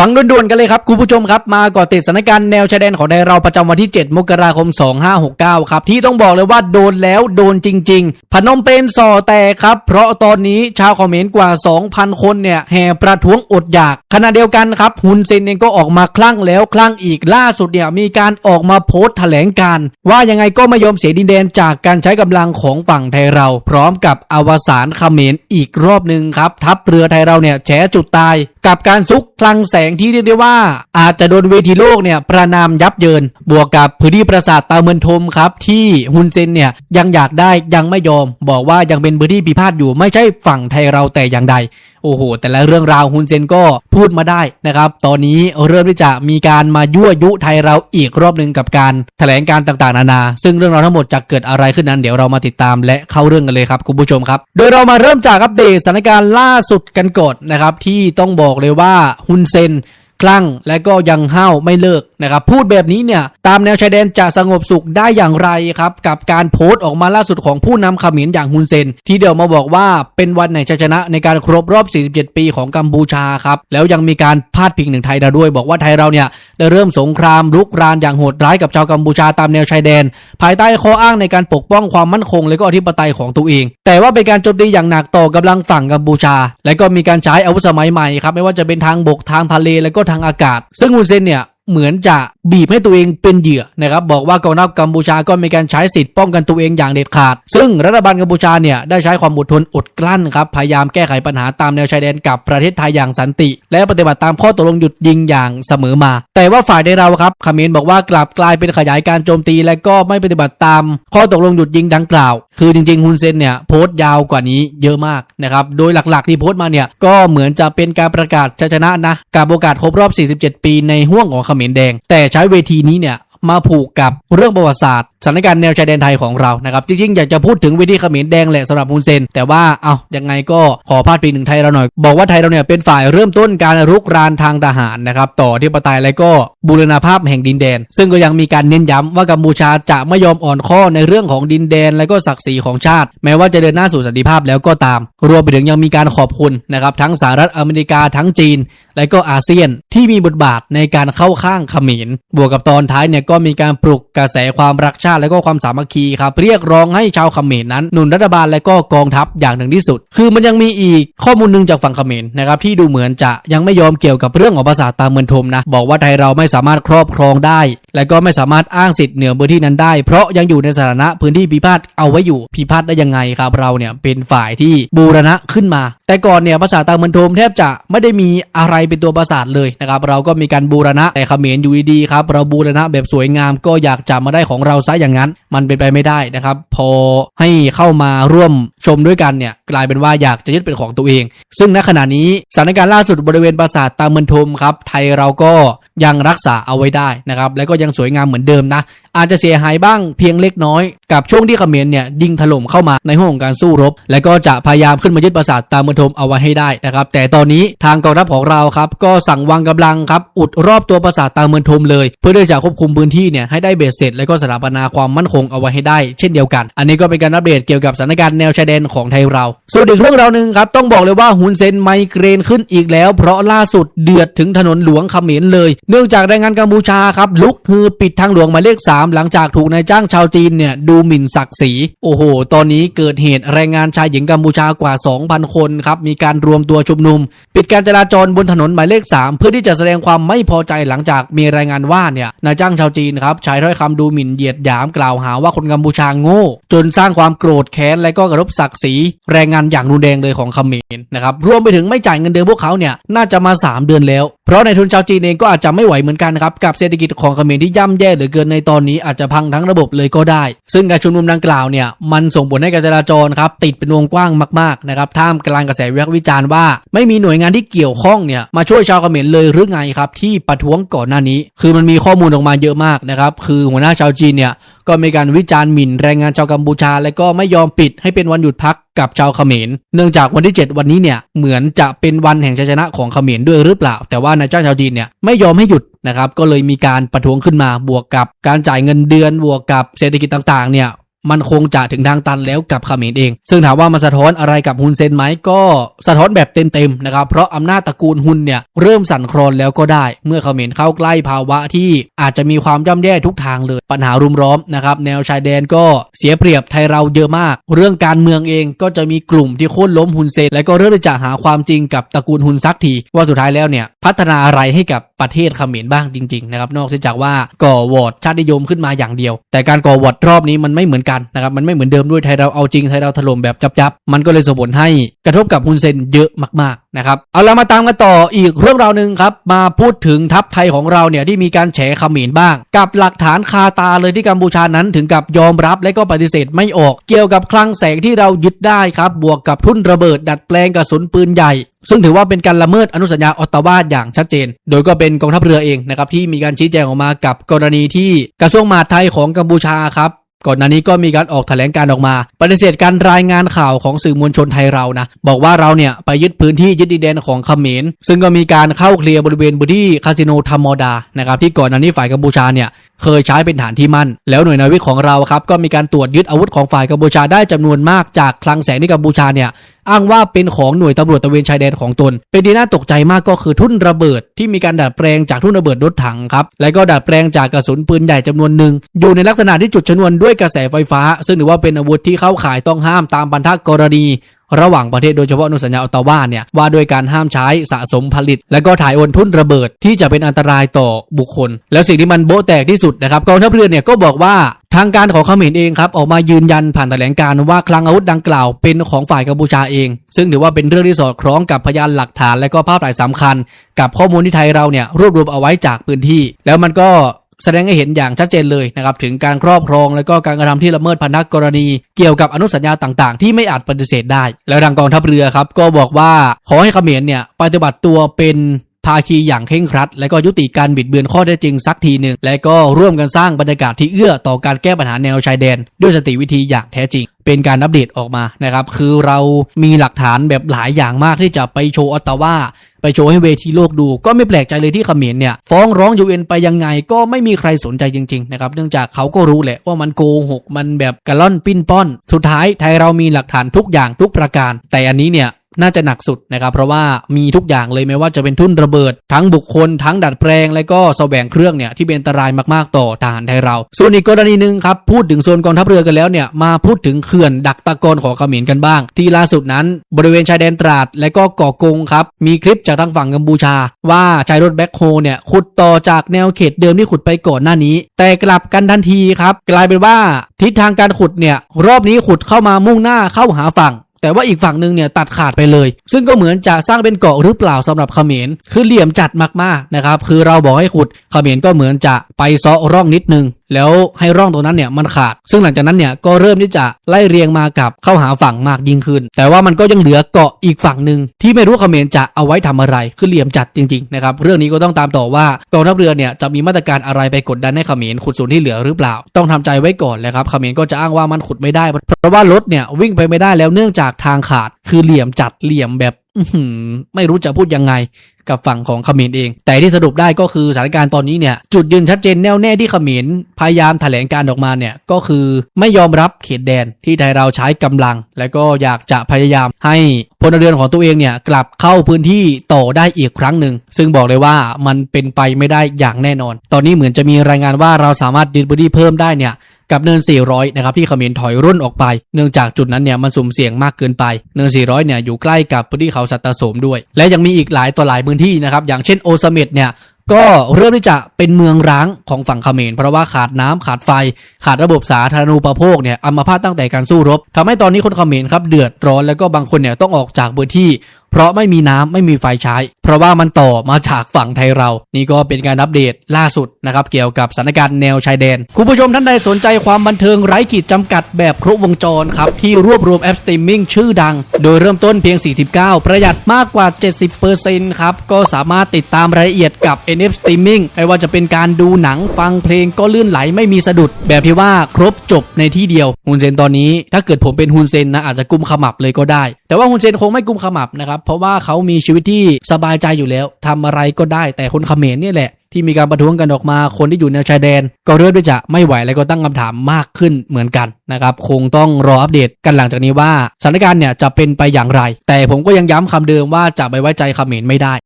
ฟังด่วนๆกันเลยครับคุณผู้ชมครับมาก่อติดสถานการณ์แนวชายแดนของไทยเราประจำวันที่ 7 มกราคม 2569 ครับ ที่ต้องบอกเลยว่าโดนแล้วโดนจริง ๆ พนมเปญส่อแตกครับ เพราะตอนนี้ชาวคอมเขมนต์กว่า 2,000 คนเนี่ยแห่ประท้วงอดอยาก ขณะเดียวกันครับฮุนเซนเองก็ออกมาคลั่งแล้วคลั่งอีกล่าสุดเนี่ยมีการออกมาโพสต์แถลงการ์ว่ายังไงก็ไม่ยอมเสียดินแดนจากการใช้กำลังของฝั่งไทยเรา พร้อมกับอวสานเขมรอีกรอบหนึ่งครับทัพเรือไทยเราเนี่ยแฉจุดตาย กับการซุกคลังแสงที่เรียกได้ว่า อาจจะโดนเวทีโลกเนี่ยประนามยับเยิน บวกกับพื้นที่ปราสาทตาเมือนทมครับ ที่ฮุนเซนเนี่ยยังอยากได้ยังไม่ยอม บอกว่ายังเป็นพื้นที่พิพาทอยู่ไม่ใช่ฝั่งไทยเราแต่อย่างใดโอ้โห แต่ละเรื่องราวฮุนเซนก็พูดมาได้นะครับ ตอนนี้เริ่มที่จะมีการมายั่วยุไทยเราอีกรอบหนึ่งกับการแถลงการต่างๆ นานา ซึ่งเรื่องราวทั้งหมดจะเกิดอะไรขึ้นนั้นเดี๋ยวเรามาติดตามและเข้าเรื่องกันเลยครับคุณผู้ชมครับ โดยเรามาเริ่มจากอัปเดตสถานการณ์ล่าสุดกันก่อนนะครับที่ต้องบอกเลยว่าฮุนเซน คลั่งและก็ยังห้าวไม่เลิกนะครับพูดแบบนี้เนี่ยตามแนวชายแดนจะสงบสุขได้อย่างไรครับกับการโพสต์ออกมาล่าสุดของผู้นำเขมรอย่างฮุนเซน ที่เดี๋ยวมาบอกว่าเป็นวันแห่งชัยชนะในการครบรอบ 47 ปีของกัมพูชาครับแล้วยังมีการพาดพิงถึงไทยเราด้วย บอกว่าไทยเราเนี่ยได้เริ่มสงครามรุกรานอย่างโหดร้ายกับชาวกัมพูชาตามแนวชายแดน ภายใต้ข้ออ้างในการปกป้องความมั่นคง และก็อธิปไตยของตัวเอง แต่ว่าเป็นการโจมตีอย่างหนักต่อกำลังฝั่งกัมพูชา และก็มีการใช้อาวุธสมัยใหม่ครับไม่ว่าจะเป็นทางบกทางทะเลและก็ทางอากาศ ซึ่งฮุนเซนเนี่ยเหมือนจะบีบให้ตัวเองเป็นเหยื่อนะครับบอกว่ากองทัพกัมพูชาก็มีการใช้สิทธิ์ป้องกันตัวเองอย่างเด็ดขาด ซึ่งรัฐบาลกัมพูชาเนี่ยได้ใช้ความอดทนอดกลั้นครับพยายามแก้ไขปัญหาตามแนวชายแดนกับประเทศไทยอย่างสันติ และปฏิบัติตามข้อตกลงหยุดยิงอย่างเสมอมา แต่ว่าฝ่ายในเราครับขมรบอกว่ากลับกลายเป็นขยายการโจมตี และก็ไม่ปฏิบัติตามข้อตกลงหยุดยิงดังกล่าว คือจริงๆฮุนเซนเนี่ยโพสต์ยาวกว่านี้เยอะมากนะครับ โดยหลักๆที่โพสต์มาเนี่ยก็เหมือนจะเป็นการประกาศชัยชนะนะ การประกาศครบรอบ 47 ปีในห่วงของเขมรแดง แต่ใช้เวทีนี้เนี่ย มาผูกกับเรื่องประวัติศาสตร์สถานการณ์แนวชายแดนไทยของเรานะครับจริงๆอยากจะพูดถึงเวทีเขมรแดงแหละสำหรับฮุนเซน แต่ว่าเอายังไงก็ขอพาดพิงถึงไทยเราหน่อย บอกว่าไทยเราเนี่ยเป็นฝ่ายเริ่มต้นการรุกรานทางทหารนะครับต่อที่ปไตยและก็บูรณาภาพแห่งดินแดน ซึ่งก็ยังมีการเน้นย้ำว่ากัมพูชาจะไม่ยอมอ่อนข้อในเรื่องของดินแดนและก็ศักดิ์ศรีของชาติ แม้ว่าจะเดินหน้าสู่สันติภาพแล้วก็ตาม รวมไปถึงยังมีการขอบคุณนะครับทั้งสหรัฐอเมริกาทั้งจีน และก็อาเซียนที่มีบทบาทในการเข้าข้างเขมรบวกกับตอนท้ายเนี่ยก็มีการปลุกกระแสความรักชาติและก็ความสามัคคีครับเรียกร้องให้ชาวเขมรนั้นหนุนรัฐบาลและก็กองทัพอย่างหนึ่งที่สุด คือมันยังมีอีกข้อมูลหนึ่งจากฝั่งเขมรนะครับที่ดูเหมือนจะยังไม่ยอมเกี่ยวกับเรื่องของภาษาตามเมืองทมนะบอกว่าไทยเราไม่สามารถครอบครองได้และก็ไม่สามารถอ้างสิทธิ์เหนือพื้นที่นั้นได้ เพราะยังอยู่ในสถานะพื้นที่พิพาทเอาไว้อยู่พิพาทได้ยังไงครับเราเนี่ยเป็นฝ่ายที่บูรณะขึ้นมา แต่ก่อนเนี่ยภาษาตามเมืองทมแทบจะไม่ได้มีอะไรเป็นตัวประสาทเลยนะครับเราก็มีการบูรณะแต่เขมรอยู่ดีครับเราบูรณะแบบสวยงามก็อยากจะมาได้ของเราซะอย่างนั้น มันเป็นไปไม่ได้นะครับ พอให้เข้ามาร่วม ชมด้วยกันเนี่ยกลายเป็นว่าอยากจะยึดเป็นของตัวเอง ซึ่งณขณะนี้สถานการณ์ล่าสุดบริเวณปราสาทตามเมืองทมครับไทยเราก็ยังรักษาเอาไว้ได้นะครับและก็ยังสวยงามเหมือนเดิมนะอาจจะเสียหายบ้างเพียงเล็กน้อย กับช่วงที่เขมรเนี่ยยิงถล่มเข้ามาในห้วงของการสู้รบ และก็จะพยายามขึ้นมายึดปราสาทตามเมืองทมเอาไว้ให้ได้นะครับแต่ตอนนี้ทางกองทัพของเราครับก็สั่งวางกำลังครับอุดรอบตัวปราสาทตามเมืองทมเลย เพื่อที่จะควบคุมพื้นที่เนี่ยให้ได้เบสเสร็จ และก็สถาปนาความมั่นคงเอาไว้ให้ได้ เช่นเดียวกัน อันนี้ก็เป็นการอัปเดตเกี่ยวกับสถานการณ์แนวชายแดนของไทยเรา ส่วนอีกเรื่องราวหนึ่งครับ ต้องบอกเลยว่าฮุนเซนไมเกรนขึ้นอีกแล้ว เพราะล่าสุดเดือดถึงถนนหลวงเขมรเลย เนื่องจากแรงงานกัมพูชาครับ ลุกฮือปิดทางหลวงหมายเลข 3 หลังจากถูกนายจ้างชาวจีนเนี่ยดูหมิ่นศักดิ์ศรีโอ้โห ตอนนี้เกิดเหตุแรงงานชายหญิงกัมพูชากว่า 2,000 คนครับมีการรวมตัวชุมนุม ปิดการจราจรบนถนนหมายเลข 3 เพื่อที่จะแสดงความไม่พอใจหลังจากมีรายงานว่าเนี่ยนายจ้างชาวจีนครับใช้ถ้อยคำดูหมิ่นเหยียดหยามกล่าวหาว่าคนกัมพูชาโง่ จนสร้างความโกรธแค้นและก็กระทบศักดิ์ศรีแรงงานอย่างรุนแรงเลยของเขมรนะครับรวมไปถึงไม่จ่ายเงินเดือนพวกเขาเนี่ยน่าจะมา 3 เดือนแล้ว เพราะในทุนชาวจีนเองก็อาจจะไม่ไหวเหมือนกันนะครับกับเศรษฐกิจของเขมรที่ย่ำแย่เหลือเกินในตอนนี้อาจจะพังทั้งระบบเลยก็ได้ ซึ่งการชุมนุมดังกล่าวเนี่ยมันส่งผลให้การจราจรครับติดเป็นวงกว้างมากๆนะครับท่ามกลางกระแสวิพากษ์วิจารณ์ว่า ไม่มีหน่วยงานที่เกี่ยวข้องเนี่ยมาช่วยชาวเขมรเลยหรือไงครับที่ประท้วงก่อนหน้านี้ คือมันมีข้อมูลออกมาเยอะมากนะครับคือหัวหน้าชาวจีนเนี่ย ก็มีการวิจารณ์หมิ่นแรงงานชาวกัมพูชา และก็ไม่ยอมปิดให้เป็นวันหยุดพักกับชาวเขมร เนื่องจากวันที่ 7 วันนี้เนี่ยเหมือนจะเป็นวันแห่งชัยชนะของเขมรด้วยหรือเปล่า แต่ว่านายจ้างชาวจีนเนี่ยไม่ยอมให้หยุดนะครับก็เลยมีการประท้วงขึ้นมาบวกกับการจ่ายเงินเดือนบวกกับเศรษฐกิจต่างๆเนี่ย มันคงจะถึงทางตันแล้วกับเขมรเอง ซึ่งถามว่ามันสะท้อนอะไรกับฮุนเซนไหมก็สะท้อนแบบเต็มๆนะครับเพราะอำนาจตระกูลฮุนเนี่ยเริ่มสั่นคลอนแล้วก็ได้ เมื่อเขมรเข้าใกล้ภาวะที่อาจจะมีความย่ำแย่ทุกทางเลย ปัญหารุมล้อมนะครับแนวชายแดนก็เสียเปรียบไทยเราเยอะมาก เรื่องการเมืองเองก็จะมีกลุ่มที่โค่นล้มฮุนเซนและก็เริ่มจะหาความจริงกับตระกูลฮุนซักทีว่าสุดท้ายแล้วเนี่ยพัฒนาอะไรให้กับประเทศเขมรบ้างจริงๆนะครับนอกจากว่าก่อวอร์ดชาตินิยมขึ้นมาอย่างเดียว แต่การก่อวอร์ดรอบนี้มันไม่เหมือนกันนะครับมันไม่เหมือนเดิมด้วยไทยเราเอาจริงไทยเราถล่มแบบยับๆมันก็เลยส่งผลให้กระทบกับฮุนเซนเยอะมากๆนะครับเอาละมาตามกันต่ออีกเรื่องราวหนึ่งครับมาพูดถึงทัพไทยของเราเนี่ยที่มีการแฉเขมรบ้าง กับหลักฐานคาตาเลยที่กัมพูชานั้นถึงกับยอมรับและก็ปฏิเสธไม่ออก เกี่ยวกับคลังแสงที่เรายึดได้ครับบวกกับทุ่นระเบิดดัดแปลงกระสุนปืนใหญ่ซึ่งถือว่าเป็นการละเมิดอนุสัญญาออตตาวาอย่างชัดเจน โดยก็เป็นกองทัพเรือเองนะครับที่มีการชี้แจงออกมากับกรณีที่กระทรวงมหาดไทยของกัมพูชาครับ ก่อนหน้านี้ก็มีการออกแถลงการออกมา ปฏิเสธการรายงานข่าวของสื่อมวลชนไทยเรานะ บอกว่าเราเนี่ยไปยึดพื้นที่ยึดดินแดนของเขมรซึ่งก็มีการเข้าเคลียร์บริเวณพื้นที่คาสิโนธรรมดานะครับที่ก่อนหน้านี้ฝ่ายกัมพูชาเนี่ย เคยใช้เป็นฐานที่มั่น แล้วหน่วยนาวิกของเราครับก็มีการตรวจยึดอาวุธของฝ่ายกัมพูชาได้จำนวนมากจากคลังแสงที่กัมพูชาเนี่ยอ้างว่าเป็นของหน่วยตำรวจตะเวนชายแดนของตน เป็นที่น่าตกใจมากก็คือทุ่นระเบิดที่มีการดัดแปลงจากทุ่นระเบิดรถถังครับ และก็ดัดแปลงจากกระสุนปืนใหญ่จำนวนหนึ่ง อยู่ในลักษณะที่จุดชนวนด้วยกระแสไฟฟ้า ซึ่งถือว่าเป็นอาวุธที่เข้าข่ายต้องห้ามตามบันทักกรณี ระหว่างประเทศโดยเฉพาะอนุสัญญาออตตาวาเนี่ยว่าด้วยการห้ามใช้สะสมผลิต และก็ถ่ายโอนทุ่นระเบิดที่จะเป็นอันตรายต่อบุคคล แล้วสิ่งที่มันโบ๊ะแตกที่สุดนะครับกองทัพเรือเนี่ยก็บอกว่าทางการของเขมรเองครับออกมายืนยันผ่านแถลงการณ์ว่าคลังอาวุธดังกล่าวเป็นของฝ่ายกัมพูชาเอง ซึ่งถือว่าเป็นเรื่องที่สอดคล้องกับพยานหลักฐานและก็ภาพถ่ายสำคัญ กับข้อมูลที่ไทยเราเนี่ยรวบรวมเอาไว้จากพื้นที่ แล้วมันก็ แสดงให้เห็นอย่างชัดเจนเลยนะครับถึงการครอบครองและก็การกระทำที่ละเมิดพันธกรณี เกี่ยวกับอนุสัญญาต่างๆ ที่ไม่อาจปฏิเสธได้ แล้วทางกองทัพเรือครับก็บอกว่าขอให้เขมรเนี่ยปฏิบัติตัวเป็นภาคีอย่างเคร่งครัด และก็ยุติการบิดเบือนข้อเท็จจริงสักทีหนึ่ง และก็ร่วมกันสร้างบรรยากาศที่เอื้อต่อการแก้ปัญหาแนวชายแดน ด้วยสติวิธีอย่างแท้จริง เป็นการอัปเดตออกมานะครับ คือเรามีหลักฐานแบบหลายอย่างมากที่จะไปโชว์ออตตาวา ไปโชว์ให้เวทีโลกดู ก็ไม่แปลกใจเลยที่เขมรเนี่ยฟ้องร้องยูเอ็นไปยังไงก็ไม่มีใครสนใจจริงๆนะครับเนื่องจากเขาก็รู้แหละว่ามันโกหกมันแบบกระล่อนปิ้นป้อน สุดท้ายไทยเรามีหลักฐานทุกอย่างทุกประการ แต่อันนี้เนี่ย น่าจะหนักสุดนะครับ เพราะว่ามีทุกอย่างเลยไม่ว่าจะเป็นทุ่นระเบิด ทั้งบุคคล ทั้งดัดแปลง และก็แสวงเครื่องเนี่ยที่เป็นอันตรายมากๆต่อทหารไทยเรา ส่วนอีกกรณีหนึ่งครับ พูดถึงโซนกองทัพเรือกันแล้วเนี่ยมาพูดถึงเขื่อนดักตะกอนของเขมรกันบ้าง ที่ล่าสุดนั้นบริเวณชายแดนตราดและก็เกาะกงครับมีคลิปจากทางฝั่งกัมพูชา ว่าใช้รถแบ็คโฮเนี่ยขุดต่อจากแนวเขตเดิมที่ขุดไปก่อนหน้านี้ แต่กลับกันทันทีครับกลายเป็นว่าทิศทางการขุดเนี่ยรอบนี้ขุดเข้ามามุ่งหน้าเข้าหาฝั่ง แต่ว่าอีกฝั่งหนึ่งเนี่ยตัดขาดไปเลย ซึ่งก็เหมือนจะสร้างเป็นเกาะหรือเปล่าสำหรับเขมร คือเหลี่ยมจัดมากๆนะครับ คือเราบอกให้ขุดเขมรก็เหมือนจะไปเซาะร่องนิดนึงแล้วให้ร่องตรงนั้นเนี่ยมันขาด ซึ่งหลังจากนั้นเนี่ยก็เริ่มที่จะไล่เรียงมากับเข้าหาฝั่งมากยิ่งขึ้น แต่ว่ามันก็ยังเหลือเกาะอีกฝั่งหนึ่งที่ไม่รู้เขมรจะเอาไว้ทำอะไรคือเหลี่ยมจัดจริงๆนะครับเรื่องนี้ก็ต้องตามต่อว่ากองทัพเรือเนี่ยจะมีมาตรการอะไรไปกดดันให้เขมรขุดส่วนที่เหลือหรือเปล่า ต้องทำใจไว้ก่อนเลยครับเขมรก็จะอ้างว่ามันขุดไม่ได้ เพราะว่ารถเนี่ยวิ่งไปไม่ได้แล้วเนื่องจากทางขาด คือเหลี่ยมจัดเหลี่ยมแบบ ไม่รู้จะพูดยังไงกับฝั่งของเขมรเอง แต่ที่สรุปได้ก็คือสถานการณ์ตอนนี้เนี่ย จุดยืนชัดเจนแน่วแน่ที่เขมรพยายามแถลงการออกมาเนี่ย ก็คือไม่ยอมรับเขตแดนที่ไทยเราใช้กำลัง และก็อยากจะพยายามให้พลเรือนของตัวเองเนี่ย กลับเข้าพื้นที่ต่อได้อีกครั้งหนึ่ง ซึ่งบอกเลยว่ามันเป็นไปไม่ได้อย่างแน่นอน ตอนนี้เหมือนจะมีรายงานว่าเราสามารถยึดพื้นที่เพิ่มได้เนี่ย กับเนิน 400 นะครับที่เขมรถอยร่นออกไป เนื่องจากจุดนั้นเนี่ยมันสุ่มเสี่ยงมากเกินไป เนิน 400 เนี่ยอยู่ใกล้กับพื้นที่เขาสัตตโสมด้วย และยังมีอีกหลายต่อหลายพื้นที่นะครับอย่างเช่นโอซาเมดเนี่ยก็เริ่มที่จะเป็นเมืองร้างของฝั่งเขมรเพราะว่าขาดน้ำขาดไฟ ขาดระบบสาธารณูปโภคเนี่ยอัมพาตตั้งแต่การสู้รบทำให้ตอนนี้คนเขมรครับเดือดร้อนแล้วก็บางคนเนี่ยต้องออกจากพื้นที่ เพราะไม่มีน้ำไม่มีไฟใช้ เพราะว่ามันต่อมาจากฝั่งไทยเรา นี่ก็เป็นการอัปเดตล่าสุดนะครับเกี่ยวกับสถานการณ์แนวชายแดน คุณผู้ชมท่านใดสนใจความบันเทิงไร้ขีดจำกัดแบบครบวงจรครับ ที่รวบรวมแอปสตรีมมิ่งชื่อดัง โดยเริ่มต้นเพียง 49 ประหยัดมากกว่า 70%ครับ ก็สามารถติดตามรายละเอียดกับ NF Streaming ไม่ว่าจะเป็นการดูหนังฟังเพลงก็ลื่นไหลไม่มีสะดุด แบบที่ว่าครบจบในที่เดียวฮุนเซนตอนนี้ ถ้าเกิดผมเป็นฮุนเซนนะอาจจะกุมขมับเลยก็ได้ แต่ว่าฮุนเซนคงไม่กุมขมับนะครับเพราะว่าเขามีชีวิตที่สบายใจอยู่แล้วทำอะไรก็ได้แต่คนเขมรเนี่ยแหละที่มีการประท้วงกันออกมา คนที่อยู่แนวชายแดน ก็เริ่มที่จะไม่ไหวแล้วก็ตั้งคำถามมากขึ้นเหมือนกันนะครับ คงต้องรออัปเดตกันหลังจากนี้ว่าสถานการณ์เนี่ยจะเป็นไปอย่างไร แต่ผมก็ยังย้ำคำเดิมว่าจะไปไว้ใจเขมรไม่ได้